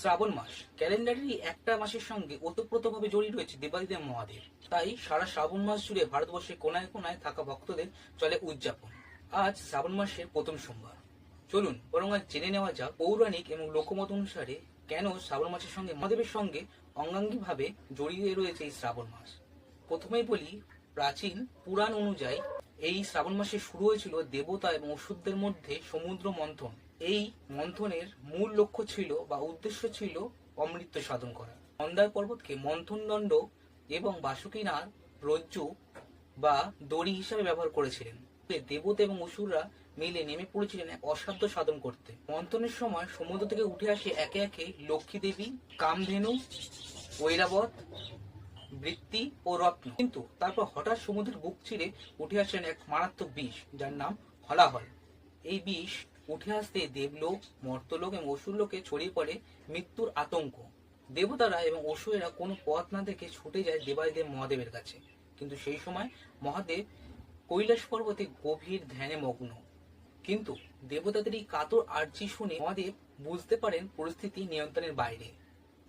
শ্রাবণ মাস। ক্যালেন্ডারেরই একটা মাসের সঙ্গে ওতপ্রোতভাবে জড়িয়ে রয়েছে দেবাদিদেব মহাদেব। তাই সারা শ্রাবণ মাস জুড়ে ভারতবর্ষের কোনায় কোনায় থাকা ভক্তদের চলে উদযাপন। আজ শ্রাবণ মাসের প্রথম সোমবার। চলুন, বরং আজ জেনে নেওয়া যাক পৌরাণিক এবং লোকমত অনুসারে কেন শ্রাবণ মাসের সঙ্গে মহাদেবের সঙ্গে অঙ্গাঙ্গিভাবে জড়িয়ে রয়েছে এই শ্রাবণ মাস। প্রথমেই বলি, প্রাচীন পুরাণ অনুযায়ী এই শ্রাবণ মাসে শুরু হয়েছিল দেবতা এবং অসুরদের মধ্যে সমুদ্র মন্থন। এই মন্থনের মূল লক্ষ্য ছিল বা উদ্দেশ্য ছিল অমৃত সাধন করা। মন্দার পর্বতকে মন্থন দণ্ড এবং বাসুকিনার রজ্জু বা দড়ি হিসাবে ব্যবহার করেছিলেন। দেবতা এবং অসুররা মিলে নেমে পড়েছিলেন এক অসাধ্য সাধন করতে। মন্থনের সময় সমুদ্র থেকে উঠে আসে একে একে লক্ষ্মী দেবী, কামধেনু, ঐরাবত বৃত্তি ও রত্ন। কিন্তু তারপর হঠাৎ সমুদ্রের বুক চিরে উঠে আসেন এক মারাত্মক বিষ, যার নাম হলাহল। এই বিষ উঠে আসতে দেবলোক, মর্তলোক এবং অসুরলোকে ছড়িয়ে পড়ে মৃত্যুর আতঙ্ক। দেবতারা এবং অসুরেরা কোনো পথ না দেখে ছুটে যায় দেবাদিদেব মহাদেবের কাছে। কিন্তু সেই সময় মহাদেব কৈলাস পর্বতে গভীর ধ্যানে মগ্ন। কিন্তু দেবতাদের এই কাতর আর্জি শুনে মহাদেব বুঝতে পারেন পরিস্থিতি নিয়ন্ত্রণের বাইরে।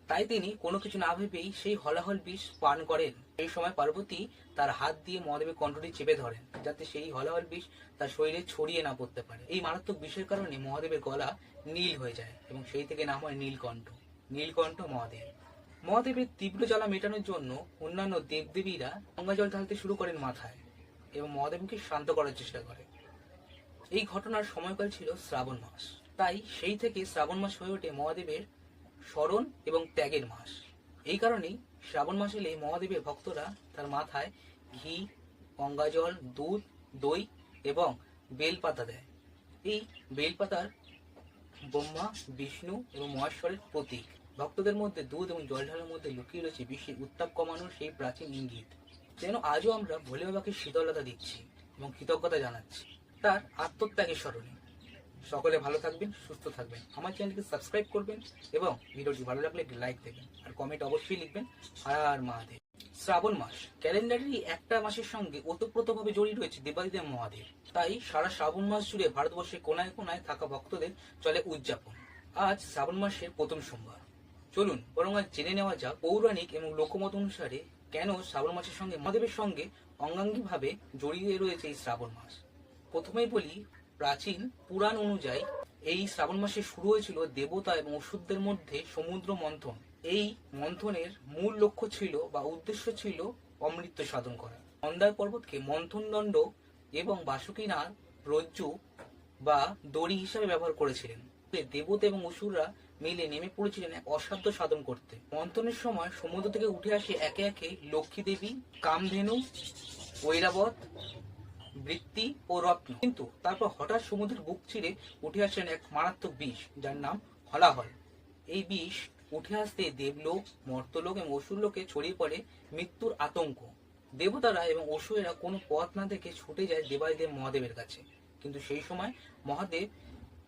তাই তিনি কোনো কিছু না ভেবেই সেই হলাহল বিষ পান করেন। সেই সময় পার্বতী তার হাত দিয়ে মহাদেবের কণ্ঠটি চেপে ধরেন, যাতে সেই হলাহল বিষ তার শরীরে ছড়িয়ে না পড়তে পারে। এই মারাত্মক বিষের কারণে মহাদেবের গলা নীল হয়ে যায় এবং সেই থেকে নাম হয় নীলকণ্ঠ। নীলকণ্ঠ মহাদেব। মহাদেবের তীব্র জ্বালা মেটানোর জন্য অন্যান্য দেবদেবীরা গঙ্গা জল ঢালতে শুরু করেন মাথায় এবং মহাদেবকে শান্ত করার চেষ্টা করে। এই ঘটনার সময়কাল ছিল শ্রাবণ মাস। তাই সেই থেকে শ্রাবণ মাস হয়ে ওঠে মহাদেবের স্মরণ এবং ত্যাগের মাস। এই কারণেই শ্রাবণ মাস এলে মহাদেবের ভক্তরা তার মাথায় ঘি, গঙ্গাজল, দুধ, দই এবং বেলপাতা দেয়। এই বেলপাতার ব্রহ্মা, বিষ্ণু এবং মহেশ্বরের প্রতীক। ভক্তদের মধ্যে দুধ এবং জল ঢালার মধ্যে লুকিয়ে রয়েছে বিশ্বের উত্তাপ কমানোর সেই প্রাচীন ইঙ্গিত। যেন আজও আমরা ভোলে বাবাকে শীতলতা দিচ্ছি এবং কৃতজ্ঞতা জানাচ্ছি। তার আত্মত্যাগের স্মরণে। সকলে ভালো থাকবেন, সুস্থ থাকবেন। আমার চ্যানেলকে সাবস্ক্রাইব করবেন এবং ভিডিওটি ভালো লাগলে একটি লাইক দেবেন আর কমেন্ট অবশ্যই লিখবেন। আর মহাদেব। শ্রাবণ মাস। ক্যালেন্ডারেরই একটা মাসের সঙ্গে ওতপ্রোতভাবে জড়িয়ে রয়েছে দেবাদিদেব মহাদেব। তাই সারা শ্রাবণ মাস জুড়ে ভারতবর্ষের কোনায় কোনায় থাকা ভক্তদের চলে উদযাপন। আজ শ্রাবণ মাসের প্রথম সোমবার। চলুন, বরং আজ জেনে নেওয়া যাক পৌরাণিক এবং লোকমত অনুসারে কেন শ্রাবণ মাসের সঙ্গে মহাদেবের সঙ্গে অঙ্গাঙ্গিভাবে জড়িয়ে রয়েছে এই শ্রাবণ মাস। প্রথমেই বলি প্রাচীন পুরাণ অনুযায়ী এই শ্রাবণ মাসে শুরু হয়েছিল দেবতা এবং অসুরদের মধ্যে সমুদ্র মন্থন। এই মন্থনের মূল লক্ষ্য ছিল বা উদ্দেশ্য ছিল অমৃত সাধন করা। মন্দার পর্বতকে মন্থন দণ্ড এবং বাসুকিনার রজ্জু বা দড়ি হিসাবে ব্যবহার করেছিলেন। দেবতা এবং অসুররা মিলে নেমে পড়েছিলেন এক অসাধ্য সাধন করতে। মন্থনের সময় সমুদ্র থেকে উঠে আসে একে একে লক্ষ্মী দেবী, কামধেনু, ঐরাবত বৃত্তি ও রত্ন। কিন্তু তারপর হঠাৎ সমুদ্রের বুক চিরে উঠে আসেন এক মারাত্মক বিষ, যার নাম হলাহল। এই বিষ উঠে আসতে দেবলোক, মর্তলোক এবং অসুরলোকে ছড়িয়ে পড়ে মৃত্যুর আতঙ্ক। দেবতারা এবং অসুরেরা কোনো পথ না দেখে ছুটে যায় দেবাদিদেব মহাদেবের কাছে। কিন্তু সেই সময় মহাদেব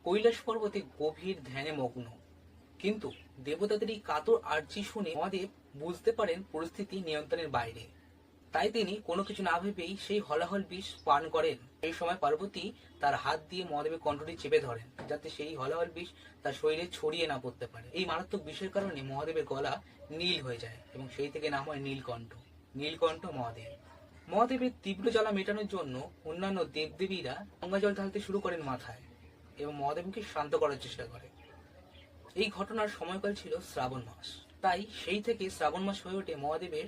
কৈলাস পর্বতে গভীর ধ্যানে মগ্ন। কিন্তু দেবতাদের এই কাতর আর্জি শুনে মহাদেব বুঝতে পারেন পরিস্থিতি নিয়ন্ত্রণের বাইরে। তাই তিনি কোনো কিছু না ভেবেই সেই হলাহল বিষ পান করেন। এই সময় পার্বতী তার হাত দিয়ে মহাদেবের কণ্ঠটি চেপে ধরেন, যাতে সেই হলাহল বিষ তার শরীরে ছড়িয়ে না পড়তে পারে। এই মারাত্মক বিষের কারণে মহাদেবের গলা নীল হয়ে যায় এবং সেই থেকে নাম হয় নীলকণ্ঠ। নীলকণ্ঠ মহাদেব। মহাদেবের তীব্র জ্বালা মেটানোর জন্য অন্যান্য দেবদেবীরা গঙ্গা জল ঢালতে শুরু করেন মাথায় এবং মহাদেবকে শান্ত করার চেষ্টা করে। এই ঘটনার সময়কাল ছিল শ্রাবণ মাস। তাই সেই থেকে শ্রাবণ মাস হয়ে ওঠে মহাদেবের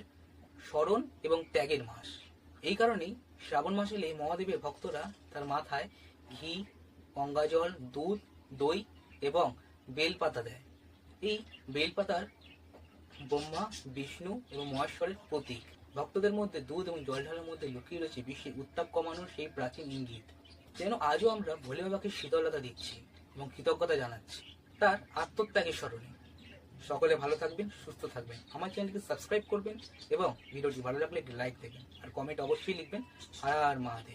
স্মরণ এবং ত্যাগের মাস। এই কারণেই শ্রাবণ মাস এলে মহাদেবের ভক্তরা তার মাথায় ঘি, গঙ্গাজল, দুধ, দই এবং বেলপাতা দেয়। এই বেলপাতার ব্রহ্মা, বিষ্ণু এবং মহেশ্বরের প্রতীক। ভক্তদের মধ্যে দুধ এবং জল ঢালার মধ্যে লুকিয়ে রয়েছে বিশ্বের উত্তাপ কমানোর সেই প্রাচীন ইঙ্গিত। যেন আজও আমরা ভোলে বাবাকে শীতলতা দিচ্ছি এবং কৃতজ্ঞতা জানাচ্ছি। তার আত্মত্যাগের স্মরণে। সকলে ভালো থাকবেন, সুস্থ থাকবেন। আমার চ্যানেলকে সাবস্ক্রাইব করবেন এবং ভিডিওটি ভালো লাগলে একটি লাইক দেবেন। আর কমেন্ট অবশ্যই লিখবেন আর মহাদেব।